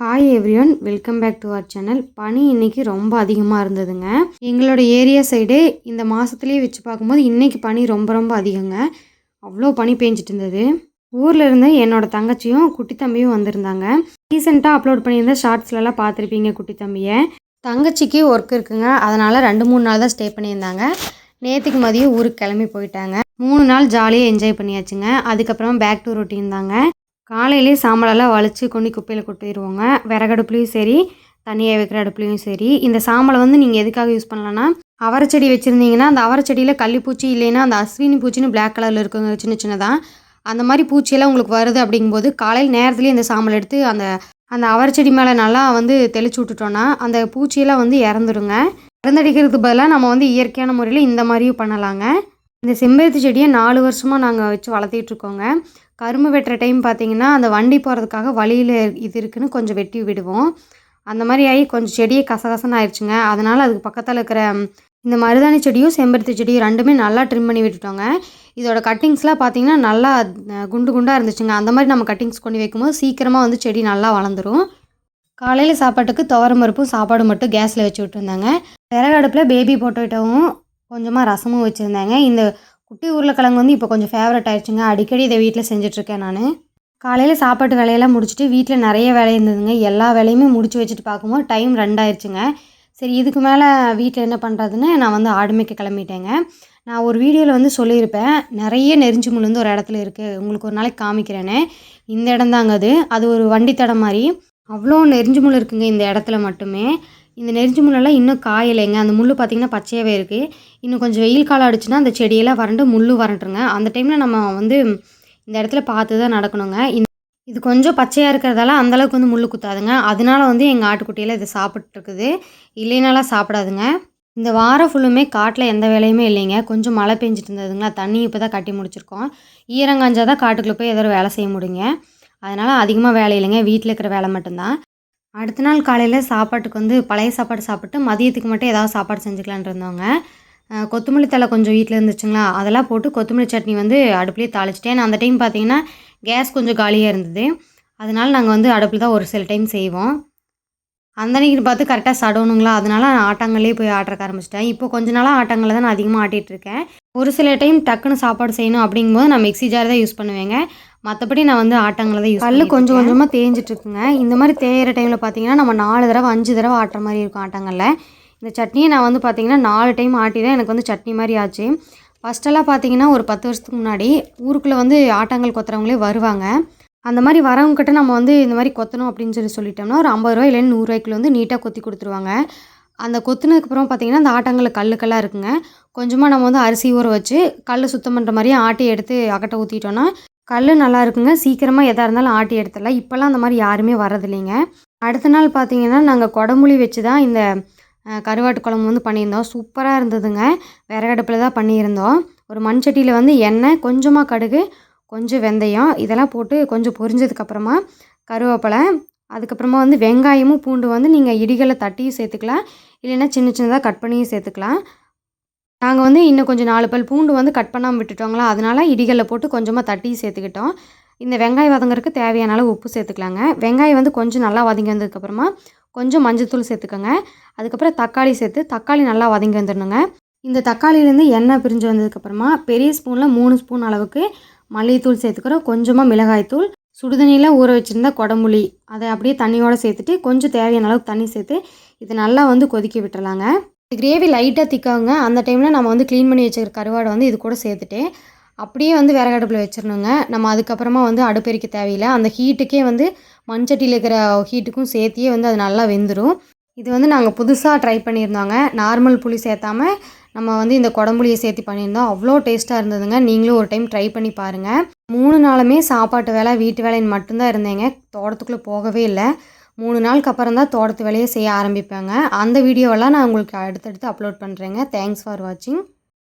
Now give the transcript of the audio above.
Hi everyone welcome back to our channel பனி இன்னைக்கு ரொம்ப அதிகமாக இருந்ததுங்க. எங்களோட ஏரியா சைடு இந்த மாதத்துலேயே வச்சு பார்க்கும்போது இன்றைக்கி பனி ரொம்ப ரொம்ப அதிகங்க. அவ்வளோ பனி பேஞ்சிட்டு இருந்தது. ஊரில் இருந்து என்னோட தங்கச்சியும் குட்டி தம்பியும் வந்திருந்தாங்க. ரீசெண்டாக அப்லோட் பண்ணியிருந்த ஷார்ட்ஸ்லலாம் பார்த்துருப்பீங்க குட்டி தம்பியை. தங்கச்சிக்கு ஒர்க் இருக்குங்க. அதனால் ரெண்டு மூணு நாள் தான் ஸ்டே பண்ணியிருந்தாங்க. நேற்றுக்கு மதியம் ஊருக்கு கிளம்பி போயிட்டாங்க. மூணு நாள் ஜாலியாக என்ஜாய் பண்ணியாச்சுங்க. அதுக்கப்புறம் பேக் டு ரொட்டீன் தாங்க. காலையிலே சாம்பலெல்லாம் வலிச்சு கொண்டு குப்பையில் கொட்டிடுவோங்க விறகடுப்புலையும் சரி தண்ணியை வைக்கிற அடுப்புலையும் சரி. இந்த சாம்பலை வந்து நீங்கள் எதுக்காக யூஸ் பண்ணலான்னா அவரை செடி வச்சுருந்தீங்கன்னா அந்த அவரை செடியில் கள்ளிப்பூச்சி இல்லைன்னா அந்த அஸ்வினி பூச்சின்னு பிளாக் கலரில் இருக்குங்க சின்ன சின்னதாக அந்த மாதிரி பூச்சியெல்லாம் உங்களுக்கு வருது அப்படிங்கும்போது காலையில் நேரத்துலேயே இந்த சாம்பல் எடுத்து அந்த அந்த அவரை செடி மேலே நல்லா வந்து தெளிச்சு விட்டுட்டோன்னா அந்த பூச்சியெல்லாம் வந்து இறந்துருங்க. இறந்தடிக்கிறதுக்கு பதிலாக நம்ம வந்து இயற்கையான முறையில் இந்த மாதிரியும் பண்ணலாங்க. இந்த செம்பருத்தி செடியை நாலு வருஷமாக நாங்கள் வச்சு வளர்த்திட்ருக்கோங்க கரும்பு வெட்டுற டைம் பார்த்தீங்கன்னா அந்த வண்டி போகிறதுக்காக வழியில் இது இருக்குதுன்னு கொஞ்சம் வெட்டி விடுவோம். அந்த மாதிரி ஆகி கொஞ்சம் செடியே கசகசன்னு ஆயிடுச்சுங்க அதனால் அதுக்கு பக்கத்தில் இருக்கிற இந்த மருதாணி செடியும் செம்பருத்தி செடியும் ரெண்டுமே நல்லா ட்ரிம் பண்ணி விட்டுட்டோங்க. இதோட கட்டிங்ஸ்லாம் பார்த்திங்கன்னா நல்லா குண்டு குண்டாக இருந்துச்சுங்க. அந்த மாதிரி நம்ம கட்டிங்ஸ் கொண்டு வைக்கும்போது சீக்கிரமாக வந்து செடி நல்லா வளர்ந்துரும். காலையில் சாப்பாட்டுக்கு துவரம் பருப்பும் சாப்பாடு மட்டும் கேஸில் வச்சு விட்டுருந்தாங்க. விறகு அடுப்பில் பேபி பொட்டேட்டோவும் கொஞ்சமாக ரசமும் வச்சுருந்தாங்க. இந்த குட்டி உருளைக்கிழங்கு வந்து இப்போ கொஞ்சம் ஃபேவரட் ஆயிடுச்சுங்க. அடிக்கடி இதை வீட்டில் செஞ்சிட்ருக்கேன் நான். காலையில் சாப்பாட்டு வேலையெல்லாம் முடிச்சுட்டு வீட்டில் நிறைய வேலை இருந்ததுங்க. எல்லா வேலையுமே முடிச்சு வச்சுட்டு பார்க்கும்போது டைம் ரெண்டாயிருச்சுங்க. சரி இதுக்கு மேலே வீட்டில் என்ன பண்ணுறதுன்னு நான் வந்து ஆடுமைக்கு கிளம்பிட்டேங்க. நான் ஒரு வீடியோவில் வந்து சொல்லியிருப்பேன். நிறைய நெறிஞ்சு முள் வந்து ஒரு இடத்துல இருக்குது உங்களுக்கு ஒரு நாளைக்கு காமிக்கிறேனே இந்த இடம் தாங்க அது. அது ஒரு வண்டி தடம் மாதிரி. அவ்வளோ நெறிஞ்சு முள் இருக்குங்க இந்த இடத்துல மட்டுமே. இந்த நெறிஞ்சு முள்ளெல்லாம் இன்னும் காயலைங்க. அந்த முள் பார்த்திங்கன்னா பச்சையாகவே இருக்குது இன்னும் கொஞ்சம் வெயில் காலம் அடிச்சுன்னா அந்த செடியெல்லாம் வறண்டு முள் வறண்டுருங்க அந்த டைமில் நம்ம வந்து இந்த இடத்துல பார்த்து தான் நடக்கணுங்க இது கொஞ்சம் பச்சையாக இருக்கிறதால அந்தளவுக்கு வந்து முள் குத்தாதுங்க. அதனால வந்து எங்கள் ஆட்டுக்குட்டியெல்லாம் இதை சாப்பிட்ருக்குது இல்லைனாலாம் சாப்பிடாதுங்க. இந்த வாரம் ஃபுல்லுமே காட்டில் எந்த வேலையுமே இல்லைங்க. கொஞ்சம் மழை பெஞ்சிட்டு இருந்ததுங்களா? தண்ணி இப்போ தான் கட்டி முடிச்சிருக்கோம். ஈரங்காஞ்சால் தான் காட்டுக்குள்ளே போய் ஏதோ வேலை செய்ய முடியுங்க. அதனால் அதிகமாக வேலை இல்லைங்க. வீட்டில் இருக்கிற வேலை மட்டும்தான். அடுத்த நாள் காலையில் சாப்பாட்டுக்கு வந்து பழைய சாப்பாடு சாப்பிட்டு மதியத்துக்கு மட்டும் ஏதாவது சாப்பாடு செஞ்சுக்கலான் இருந்தவங்க. கொத்தமல்லி தழை கொஞ்சம் வீட்டில் இருந்துச்சுங்களா? அதெல்லாம் போட்டு கொத்தமல்லி சட்னி வந்து அடுப்புலேயே தாளிச்சிட்டேன். அந்த டைம் பார்த்தீங்கன்னா கேஸ் கொஞ்சம் காலியாக இருந்தது. அதனால் நாங்கள் வந்து அடுப்பில் தான் ஒரு சில டைம் செய்வோம். அந்த அன்னைக்கு பார்த்து கரெக்டாக சடணுங்களா அதனால நான் ஆட்டாங்கல்லே போய் ஆட்டுறக்க ஆரம்பிச்சிட்டேன். இப்போ கொஞ்ச நாளாக ஆட்டாங்கல்ல தான் நான் அதிகமாக ஆட்டிகிட்டு இருக்கேன். ஒரு சில டைம் டக்குன்னு சாப்பாடு செய்யணும் அப்படிங்கும்போது நான் மிக்ஸி ஜார் தான் யூஸ் பண்ணுவேங்க. மற்றபடி நான் வந்து ஆட்டாங்கல்ல தான் யூஸ் கல் கொஞ்சம் கொஞ்சமாக தேஞ்சிட்டு இருக்குங்க. இந்த மாதிரி தேயிற டைமில் பார்த்தீங்கன்னா நம்ம நாலு தடவை அஞ்சு தடவை ஆட்டுற மாதிரி இருக்கும் ஆட்டாங்கல்ல. இந்த சட்னியை நான் வந்து பார்த்தீங்கன்னா நாலு டைம் ஆட்டி தான் எனக்கு வந்து சட்னி மாதிரி ஆச்சு. ஃபஸ்ட்டெல்லாம் பார்த்தீங்கன்னா ஒரு பத்து வருஷத்துக்கு முன்னாடி ஊருக்குள்ளே வந்து ஆட்டாங்கல் கொத்துறவங்களே வருவாங்க. அந்த மாதிரி வரவங்கக்கிட்ட நம்ம வந்து இந்த மாதிரி கொத்தணும் அப்படின்னு சொல்லி சொல்லிட்டோம்னா ஒரு ஐம்பது ரூபாய் இல்லைன்னு நூறுரூவாய்க்குள்ள வந்து நீட்டாக கொத்தி கொடுத்துருவாங்க. அந்த கொத்துனதுக்கப்புறம் பார்த்தீங்கன்னா அந்த ஆட்டாங்கல்ல கல்லுக்கெல்லாம் இருக்குங்க. கொஞ்சமாக நம்ம வந்து அரிசி ஊற வச்சு கல் சுத்தம் பண்ணுற மாதிரியே ஆட்டி எடுத்து அகட்ட ஊற்றிட்டோன்னா கல் நல்லா இருக்குங்க. சீக்கிரமாக எதாக இருந்தாலும் ஆட்டி எடுத்துடலாம். இப்போல்லாம் அந்த மாதிரி யாருமே வரதில்லைங்க அடுத்த நாள் பார்த்தீங்கன்னா நாங்கள் குடமுழி வச்சு தான் இந்த கருவாட்டு குழம்பு வந்து பண்ணியிருந்தோம். சூப்பராக இருந்ததுங்க. விறகடுப்பில் தான் பண்ணியிருந்தோம். ஒரு மண் சட்டியில் வந்து எண்ணெய் கொஞ்சமாக கடுகு கொஞ்சம் வெந்தயம் இதெல்லாம் போட்டு கொஞ்சம் பொரிஞ்சதுக்கப்புறமா கருவேப்பிலை அதுக்கப்புறமா வந்து வெங்காயமும் பூண்டு வந்து நீங்கள் இடிகளை தட்டியும் சேர்த்துக்கலாம். இல்லைன்னா சின்ன சின்னதாக கட் பண்ணியும் சேர்த்துக்கலாம். நாங்கள் வந்து இன்னும் கொஞ்சம் நாலு பல் பூண்டு வந்து கட் பண்ணாமல் விட்டுட்டோங்களா அதனால இடிகளில் போட்டு கொஞ்சமாக தட்டியும் சேர்த்துக்கிட்டோம். இந்த வெங்காயம் வதங்கறதுக்கு தேவையான அளவு உப்பு சேர்த்துக்கலாங்க. வெங்காயம் வந்து கொஞ்சம் நல்லா வதங்கி வந்ததுக்கப்புறமா கொஞ்சம் மஞ்சத்தூள் சேர்த்துக்கோங்க. அதுக்கப்புறம் தக்காளி சேர்த்து தக்காளி நல்லா வதங்கி வந்துடணுங்க. இந்த தக்காளியிலேருந்து எண்ணெய் பிரிஞ்சு வந்ததுக்கப்புறமா பெரிய ஸ்பூனில் மூணு ஸ்பூன் அளவுக்கு மல்லித்தூள் சேர்த்துக்கிறோம். கொஞ்சமாக மிளகாய்த்தூள் சுடுதண்ணியில் ஊற வச்சுருந்தா குடம்புளி அதை அப்படியே தண்ணியோடு சேர்த்துட்டு கொஞ்சம் தேவையான அளவுக்கு தண்ணி சேர்த்து இது நல்லா வந்து கொதிக்க விட்டுறலாங்க. கிரேவி லைட்டாக திக்காங்க. அந்த டைமில் நம்ம வந்து க்ளீன் பண்ணி வச்சுக்கிற கருவாடை வந்து இது கூட சேர்த்துட்டு அப்படியே வந்து விறகடுப்பில் வச்சிடணுங்க. நம்ம அதுக்கப்புறமா வந்து அடுப்பெரிக்க தேவையில்லை. அந்த ஹீட்டுக்கே வந்து மண்சட்டியில் இருக்கிற ஹீட்டுக்கும் சேர்த்தியே வந்து அது நல்லா வெந்துடும் இது வந்து நாங்கள் புதுசாக ட்ரை பண்ணியிருந்தோங்க. நார்மல் புளி சேர்த்தாம நம்ம வந்து இந்த குடம்புளியை சேர்த்து பண்ணியிருந்தோம். அவ்வளோ டேஸ்ட்டாக இருந்ததுங்க. நீங்களும் ஒரு டைம் ட்ரை பண்ணி பாருங்கள் மூணு நாளுமே சாப்பாட்டு வேலை வீட்டு வேலைன்னு மட்டும்தான் இருந்தேங்க. தோட்டத்துக்குள்ளே போகவே இல்லை. மூணு நாளுக்கு அப்புறம் தான் தோட்டத்து வேலையை செய்ய ஆரம்பிப்பேங்க. அந்த வீடியோவெல்லாம் நான் உங்களுக்கு அடுத்தடுத்து அப்லோட் பண்ணுறேங்க தேங்க்ஸ் ஃபார் வாட்சிங்